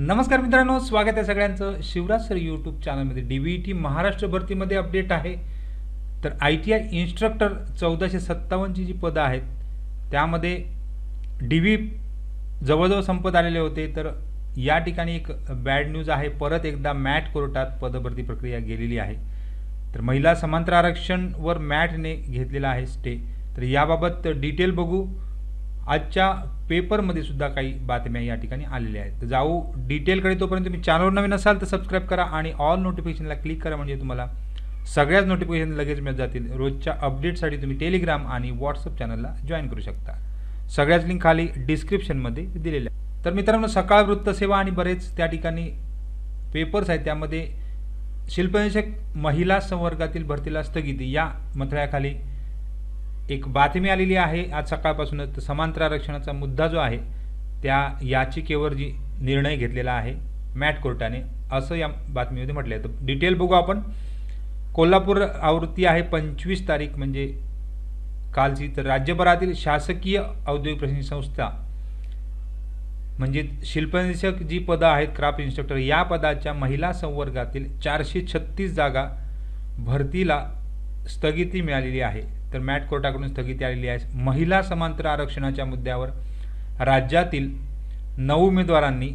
नमस्कार मित्रांनो स्वागत आहे सगळ्यांचं. शिवराज सर यूट्यूब चॅनलमध्ये डी व्ही टी महाराष्ट्र भरतीमध्ये अपडेट आहे. तर आय टी आय इन्स्ट्रक्टर चौदाशे सत्तावन्नची जी पदं आहेत त्यामध्ये डी व्ही जवळजवळ संपत आलेले होते. तर या ठिकाणी एक बॅड न्यूज आहे. परत एकदा मॅट कोर्टात पदभरती प्रक्रिया गेलेली आहे. तर महिला समांतर आरक्षणवर मॅटने घेतलेला आहे स्टे तर याबाबत डिटेल बघू. आजच्या पेपरमध्ये सुद्धा काही बातम्या या ठिकाणी आलेल्या आहेत. तर जाऊ डिटेलकडे तोपर्यंत तुम्ही चॅनलवर नवीन असाल तर सबस्क्राईब करा आणि ऑल नोटिफिकेशनला क्लिक करा म्हणजे तुम्हाला सगळ्याच नोटिफिकेशन लगेच मिळत जातील. रोजच्या अपडेटसाठी तुम्ही टेलिग्राम आणि व्हॉट्सअप चॅनलला जॉईन करू शकता. सगळ्याच लिंक खाली डिस्क्रिप्शनमध्ये दिलेल्या तर मित्रांनो सकाळ वृत्तसेवा आणि बरेच त्या ठिकाणी पेपर्स आहेत. त्यामध्ये शिल्पनिषक महिला संवर्गातील भरतीला स्थगिती या मंत्रालयाखाली एक बातमी आलेली आहे. आज सकाळपासूनच समांतर आरक्षणाचा मुद्दा जो आहे त्या याचिकेवर जी निर्णय घेतलेला आहे मॅट कोर्टाने असं या बातमीमध्ये म्हटलं आहे तर डिटेल बघू आपण. कोल्हापूर आवृत्ती आहे पंचवीस तारीख म्हणजे कालची. तर राज्यभरातील शासकीय औद्योगिक प्रशिक्षण संस्था म्हणजे शिल्पनिरीक्षक जी पदं आहेत क्राफ्ट इन्स्ट्रक्टर या पदाच्या महिला संवर्गातील चारशे छत्तीस जागा भरतीला स्थगिती मिळालेली आहे. तर मॅट कोर्टाकडून स्थगिती आलेली आहे. महिला समांतर आरक्षणाच्या मुद्द्यावर राज्यातील नऊ उमेदवारांनी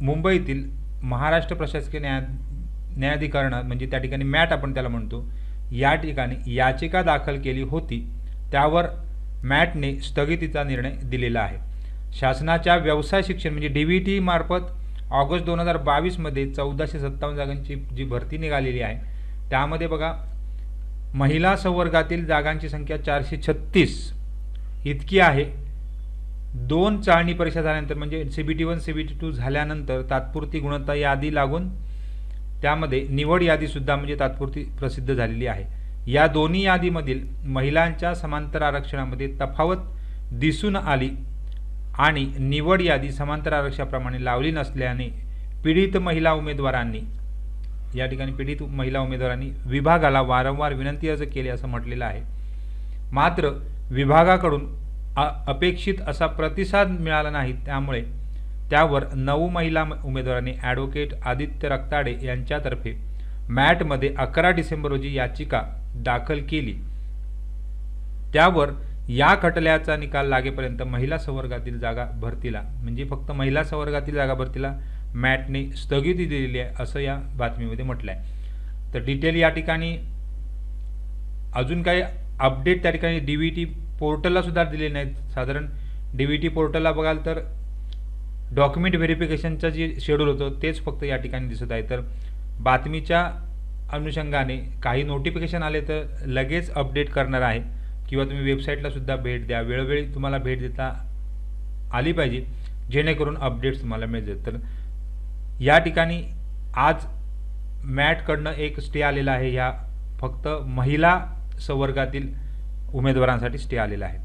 मुंबईतील महाराष्ट्र प्रशासकीय न्याय न्यायाधिकरणात म्हणजे त्या ठिकाणी मॅट आपण त्याला म्हणतो या ठिकाणी याचिका दाखल केली होती. त्यावर मॅटने स्थगितीचा निर्णय दिलेला आहे. शासनाच्या व्यवसाय शिक्षण म्हणजे डी व्ही टी मार्फत ऑगस्ट दोन हजार बावीसमध्ये चौदाशे सत्तावन्न जागांची जी भरती निघालेली आहे त्यामध्ये बघा महिला संवर्गातील जागांची संख्या चारशे छत्तीस. इतकी आहे. दोन चाळणी परीक्षा झाल्यानंतर म्हणजे C B T one C B T two झाल्यानंतर तात्पुरती गुणवत्ता यादी लागून त्यामध्ये निवड यादीसुद्धा म्हणजे तात्पुरती प्रसिद्ध झालेली आहे. या दोन्ही यादीमधील महिलांच्या समांतर आरक्षणामध्ये तफावत दिसून आली आणि निवड यादी समांतर आरक्षणाप्रमाणे लावली नसल्याने पीडित महिला उमेदवारांनी या ठिकाणी पीडित महिला उमेदवारांनी विभागाला वारंवार विनंती अर्ज केले असं म्हटलेलं आहे. मात्र विभागाकडून अ अपेक्षित असा प्रतिसाद मिळाला नाही. त्यामुळे त्यावर नऊ महिला उमेदवारांनी ॲडव्होकेट आदित्य रक्ताडे यांच्यातर्फे मॅटमध्ये अकरा डिसेंबर रोजी याचिका दाखल केली. त्यावर या खटल्याचा निकाल लागेपर्यंत महिला संवर्गातील जागा भरतीला म्हणजे फक्त महिला संवर्गातील जागा भरतीला मॅटने स्थगिती दिलेली आहे असं या बातमीमध्ये म्हटलं आहे तर डिटेल या ठिकाणी अजून काही अपडेट त्या ठिकाणी डी व्ही टी पोर्टलला सुद्धा दिले नाहीत. साधारण डी व्ही टी पोर्टलला बघाल तर डॉक्युमेंट व्हेरिफिकेशनचं जे शेड्यूल होतं तेच फक्त या ठिकाणी दिसत आहे. तर बातमीच्या अनुषंगाने काही नोटिफिकेशन आले तर लगेच अपडेट करणार आहे. किंवा तुम्ही वेबसाईटला सुद्धा भेट द्या. वेळोवेळी तुम्हाला भेट देता आली पाहिजे. जेणेकरून अपडेट्स तुम्हाला मिळतील. तर या ठिकाणी आज मॅटकडनं एक स्टे आलेला आहे. ह्या फक्त महिला संवर्गातील उमेदवारांसाठी स्टे आलेला आहे.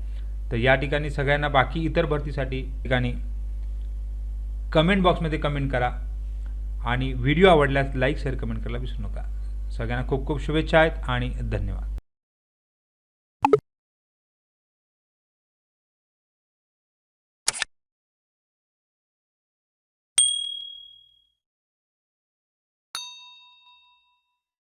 तर या ठिकाणी सगळ्यांना बाकी इतर भरतीसाठी ठिकाणी कमेंट बॉक्समध्ये कमेंट करा आणि व्हिडिओ आवडल्यास लाईक शेअर कमेंट करायला विसरू नका. सगळ्यांना खूप खूप शुभेच्छा आहेत आणि धन्यवाद.